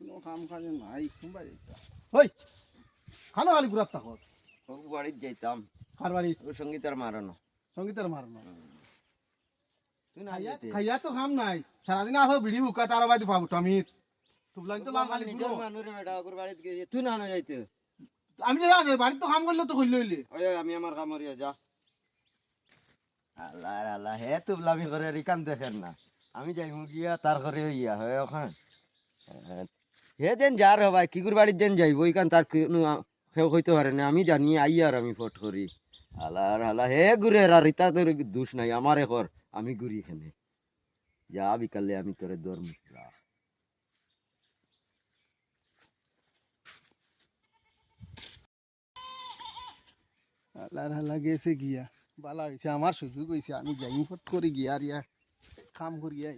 কোনো কাম কাজে নাই কোনবা ওই খানো খালি ঘুরাত থাকস বাড়িত যাইতাম। কার বাড়ি? ও সঙ্গীতার মারানো। সঙ্গীতের মারনো। তুই না খাইয়া তো খাম নাই। সারাদিন আসো বিড়ি হুকা তার বাড়ি পাবো আমি তুবলাইন তো লাল খালি নিজের ঘুরো। বেটা ওর বাড়িতে গিয়ে তুই না না যাইতে? আমি বাড়িতে তো কাম করলে তো আমি আমার কামড়িয়া যা। আল্লাহ আল্লাহ, হে তুবলামি করে রিকান দেখেন না। আমি যাই গিয়া তার ঘরে ইয়া হয় ওখান। হে যেন যার হবাই কিগুর বাড়ির যেন যাইব ওইখান তার কেউ হইতে পারে না। আমি জানি, আই আর আমি ফট করি। আল্লাহ আল্লাহ হে ঘুরে আর রিতা তোর দোষ নাই, আমার এখন আমি ঘুরি এখানে। যা বিকালে আমি তোরে দর মুখলা আল্লাহ আল্লাহ, গেছে গিয়া। বালা হয়েছে আমার সুযোগ হয়েছে আমি যাই ফট করে গিয়া আর ইয়া কাম করিয়া।